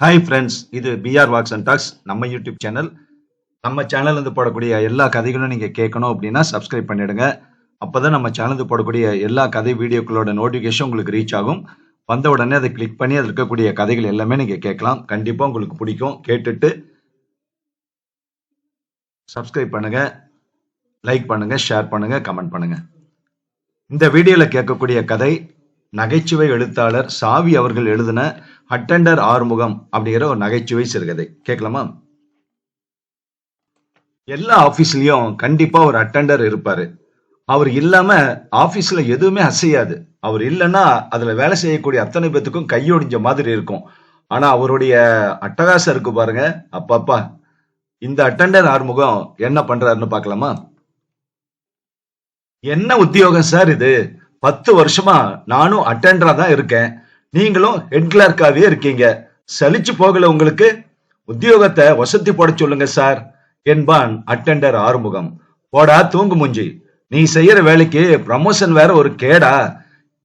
Hi friends இது PR walks and talks நம்ம YouTube channel நம்ம சேனல்லேருந்து போடக்கூடிய எல்லா கதைகளும் நீங்கள் கேட்கணும் அப்படின்னா சப்ஸ்கிரைப் பண்ணிடுங்க. அப்பதான் நம்ம சேனலுக்கு போடக்கூடிய எல்லா கதை வீடியோக்களோட நோட்டிஃபிகேஷன் உங்களுக்கு ரீச் ஆகும். வந்த உடனே அதை கிளிக் பண்ணி அதில் இருக்கக்கூடிய கதைகள் எல்லாமே நீங்கள் கேட்கலாம். கண்டிப்பாக உங்களுக்கு பிடிக்கும். கேட்டுட்டு சப்ஸ்கிரைப் பண்ணுங்க. லைக் பண்ணுங்க ஷேர் பண்ணுங்க கமெண்ட் பண்ணுங்க. இந்த வீடியோவில் கேட்கக்கூடிய கதை நகைச்சுவை எழுத்தாளர் சாவி அவர்கள் எழுதின அட்டெண்டர் ஆறுமுகம் அப்படிங்கிற ஒரு நகைச்சுவை சிறுகதை. கேட்கலாமா? எல்லா ஆபீஸ்லயும் கண்டிப்பா ஒரு அட்டெண்டர் இருப்பாரு. அவர் இல்லாம ஆபீஸ்ல எதுவுமே அசையாது. அவர் இல்லைன்னா அதுல வேலை செய்யக்கூடிய அத்தனை பேத்துக்கும் கையொடிஞ்ச மாதிரி இருக்கும். ஆனா அவருடைய அட்டகாசம் இருக்கு பாருங்க. அப்பப்பா இந்த அட்டெண்டர் ஆறுமுகம் என்ன பண்றாருன்னு பார்க்கலாமா? என்ன உத்தியோகம் சார் இது? பத்து வருஷமா நானும் அட்டெண்டரா தான் இருக்கேன். நீங்களும் ஹெட் கிளர்க்காவே இருக்கீங்க. சலிச்சு போகல உங்களுக்கு? உத்தியோகத்தை வசதி போட சொல்லுங்க சார் என்பான் அட்டெண்டர் ஆறுமுகம். போடா தூங்கு முஞ்சி. நீ செய்யற வேலைக்கு ப்ரமோஷன் வேற ஒரு கேடா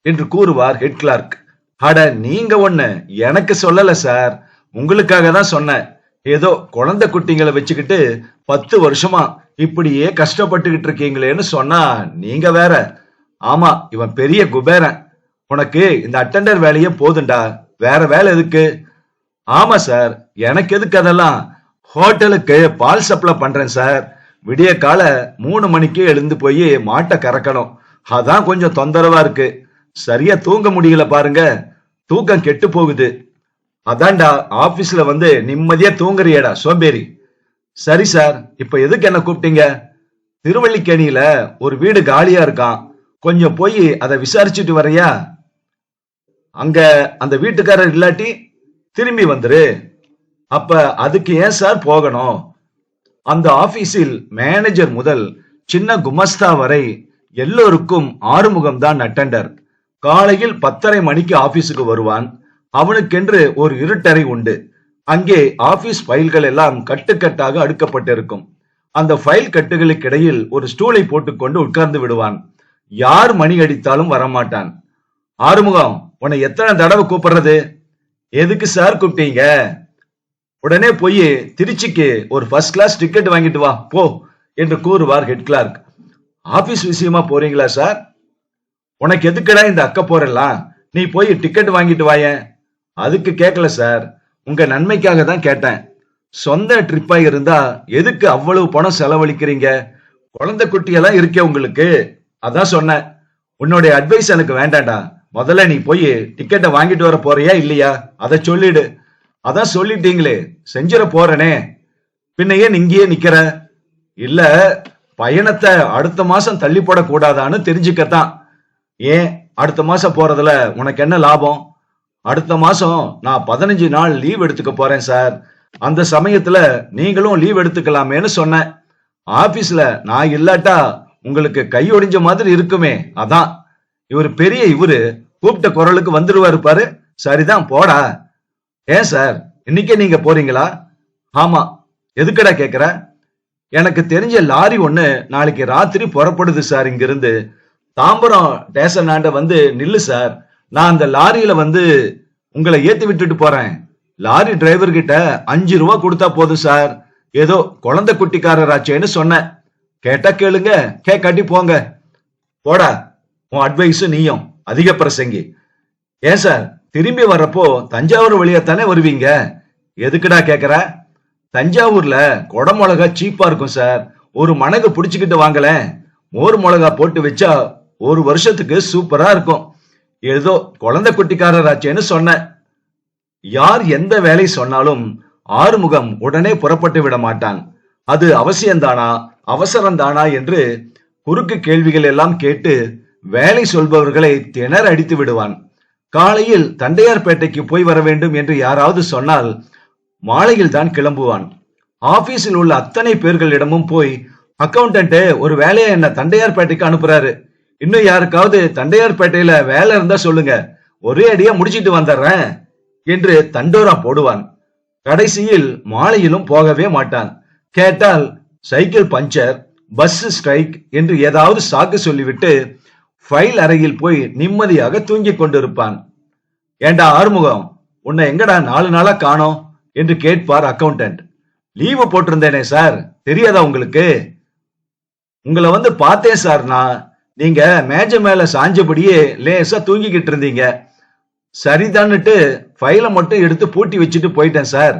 என்று கூறுவார் ஹெட் கிளார்க் அட நீங்க ஒண்ணு எனக்கு சொல்லல சார் உங்களுக்காக தான் சொன்னேன். ஏதோ குழந்தை குட்டிங்களை வச்சுக்கிட்டு பத்து வருஷமா இப்படியே கஷ்டப்பட்டுக்கிட்டு இருக்கீங்களேன்னு சொன்னா நீங்க வேற ஆமா இவன் பெரிய குபேரன். உனக்கு இந்த அட்டெண்டர் வேலையே போதுண்டா. வேற வேலை எதுக்கு? ஆமா சார் எனக்கு எதுக்கு அதெல்லாம்? ஹோட்டலுக்கு பால் சப்ளை பண்றேன் சார் விடிய கால மூணு மணிக்கு எழுந்து போய் மாட்டை கறக்கணும். அதான் கொஞ்சம் தொந்தரவா இருக்கு. சரியா தூங்க முடியல பாருங்க. தூக்கம் கெட்டு போகுது. அதான்டா ஆபீஸ்ல வந்து நிம்மதியா தூங்குறியடா சோம்பேறி. சரி சார் இப்ப எதுக்கு என்ன கூப்பிட்டீங்க? திருவள்ளிக்கேணியில ஒரு வீடு காலியா இருக்கான். கொஞ்சம் போய் அதை விசாரிச்சுட்டு வரையா அங்க அந்த வீட்டுக்காரர் இல்லாட்டி திரும்பி வந்துரு. அப்ப அதுக்கு ஏன் சார் போகணும்? அந்த ஆபீஸில் மேனேஜர் முதல் சின்ன குமஸ்தா வரை எல்லோருக்கும் ஆறுமுகம் தான் அட்டெண்டர். காலையில் பத்தரை மணிக்கு ஆபீஸுக்கு வருவான். அவனுக்கென்று ஒரு இருட்டறை உண்டு. அங்கே ஆபீஸ் ஃபைல்கள் எல்லாம் கட்டுக்கட்டாக அடுக்கப்பட்டிருக்கும். அந்த ஃபைல் கட்டுகளுக்கு இடையில் ஒரு ஸ்டூலை போட்டுக்கொண்டு உட்கார்ந்து விடுவான். யார் மணி அடித்தாலும் வரமாட்டான். ஆறுமுகம் உன்னை எத்தனை தடவை கூப்பிடுறது? எதுக்கு சார் கூப்பிட்டீங்க? உடனே போய் திருச்சிக்கு ஒரு ஃபர்ஸ்ட் கிளாஸ் டிக்கெட் வாங்கிட்டு வா போ என்று கூறுவார் ஹெட் கிளார்க் ஆபீஸ் விஷயமா போறீங்களா சார் உனக்கு எதுக்குடா இந்த அக்க போறலாம் நீ போய் டிக்கெட் வாங்கிட்டு வாயேன் அதுக்கு கேட்கல சார் உங்க நன்மைக்காக தான் கேட்டேன். சொந்த ட்ரிப்பா இருந்தா எதுக்கு அவ்வளவு பணம் செலவழிக்கிறீங்க? குழந்தை குட்டியெல்லாம் இருக்கே உங்களுக்கு. அதான் சொன்னேன். உன்னுடைய அட்வைஸ் எனக்கு வேண்டாம்டா. முதல்ல நீ போய் டிக்கெட்டை வாங்கிட்டு வர போறியா இல்லையா? அதை சொல்லிடு. அதான் சொல்லிட்டீங்களே. செஞ்சிட போறனே. பின்ன ஏன் இங்கேயே நிக்கிற? இல்ல பயணத்தை அடுத்த மாசம் தள்ளி போடக்கூடாதான்னு தெரிஞ்சுக்கத்தான். ஏன்? அடுத்த மாசம் போறதுல உனக்கு என்ன லாபம்? அடுத்த மாசம் நான் பதினஞ்சு நாள் லீவ் எடுத்துக்க போறேன் சார் அந்த சமயத்துல நீங்களும் லீவ் எடுத்துக்கலாமேன்னு சொன்னேன். ஆபீஸ்ல நான் இல்லாட்டா உங்களுக்கு கை ஒடிஞ்ச மாதிரி இருக்குமே. அதான். இவர் பெரிய இவரு. கூப்பிட்ட குரலுக்கு வந்துருவாரு பாரு. சரிதான் போடா. ஏன் சார்? இன்னைக்கே நீங்க போறீங்களா? ஆமா. எதுக்கடா கேக்குற? எனக்கு தெரிஞ்ச லாரி ஒண்ணு நாளைக்கு ராத்திரி புறப்படுது சார் இங்கிருந்து. தாம்பரம் ஸ்டேஷன் ஆண்ட வந்து நில்லு சார். நான் அந்த லாரியில வந்து உங்களை ஏத்தி விட்டுட்டு போறேன். லாரி டிரைவர் கிட்ட அஞ்சு ரூபா கொடுத்தா போதும் சார். ஏதோ குழந்தை குட்டிக்காரராச்சேன்னு சொன்னேன். கேட்டா கேளுங்க கேட்காட்டி போங்க. போடா உன் அட்வைஸ் நீயும் அதிக பிரசங்கி. ஏன் சார் திரும்பி வர்றப்போ தஞ்சாவூர் வழியா தானே வருவீங்க? எதுக்குடா கேக்குற? தஞ்சாவூர்ல கொடை மிளகா சீப்பா இருக்கும் சார் ஒரு மணகு புடிச்சுக்கிட்டு வாங்கல மோர் மிளகா போட்டு வச்சா ஒரு வருஷத்துக்கு சூப்பரா இருக்கும். ஏதோ குழந்தை குட்டிக்காரராச்சேன்னு சொன்னேன். யார் எந்த வேலை சொன்னாலும் ஆறுமுகம் உடனே புறப்பட்டு விட மாட்டான். அது அவசியம்தானா? அவசரம்தானா என்று குறுக்கு கேள்விகள் எல்லாம் கேட்டு வேலை சொல்பவர்களை திணற அடித்து விடுவான். காலையில் தண்டையார்பேட்டைக்கு போய் வர வேண்டும் என்று யாராவது சொன்னால் மாலையில் தான் கிளம்புவான். ஆபீஸில் உள்ள அத்தனை பேர்களிடமும் போய் அக்கௌண்டன்ட்டு ஒரு வேலையை என்ன தண்டையார்பேட்டைக்கு அனுப்புறாரு? இன்னும் யாருக்காவது தண்டையார்பேட்டையில வேலை இருந்தா சொல்லுங்க. ஒரே அடியா முடிச்சிட்டு வந்துடுறேன் என்று தண்டோரா போடுவான். கடைசியில் மாலையிலும் போகவே மாட்டான். கேட்டால் சைக்கிள் பஞ்சர் பஸ் ஸ்ட்ரைக் என்று ஏதாவது சாக்கு சொல்லிவிட்டு ஃபைல் அறையில் போய் நிம்மதியாக தூங்கிக் கொண்டிருப்பான். ஏண்டா ஆறுமுகம் உன்னை எங்கடா நாலு நாளா காணோம்? என்று கேட்பார் அக்கௌண்டன்ட் லீவு போட்டிருந்தேனே சார் தெரியாதா உங்களுக்கு? உங்களை வந்து பார்த்தேன் சார் நான். நீங்க மேஜை மேல சாஞ்சபடியே லேசா தூங்கிக்கிட்டு இருந்தீங்க. சரிதான்னுட்டு ஃபைலை மட்டும் எடுத்து பூட்டி வச்சுட்டு போயிட்டேன் சார்.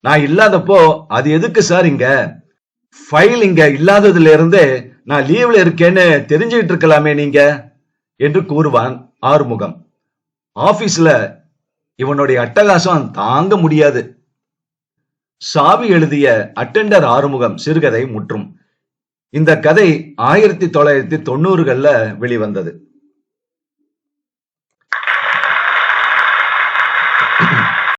நான் இல்லாதப்போ அது எதுக்கு சார் இங்க? ஃபைல் இங்க இல்லாததுல இருந்தே நான் லீவ்ல இருக்கேன்னு தெரிஞ்சுக்கிட்டு இருக்கலாமே நீங்க? என்று கூறுவான் ஆறுமுகம். ஆபீஸ்ல இவனுடைய அட்டகாசம் தாங்க முடியாது. சாவி எழுதிய அட்டெண்டர் ஆறுமுகம் சிறுகதை முற்றும். இந்த கதை ஆயிரத்தி தொள்ளாயிரத்தி தொண்ணூறுகள்ல வெளிவந்தது.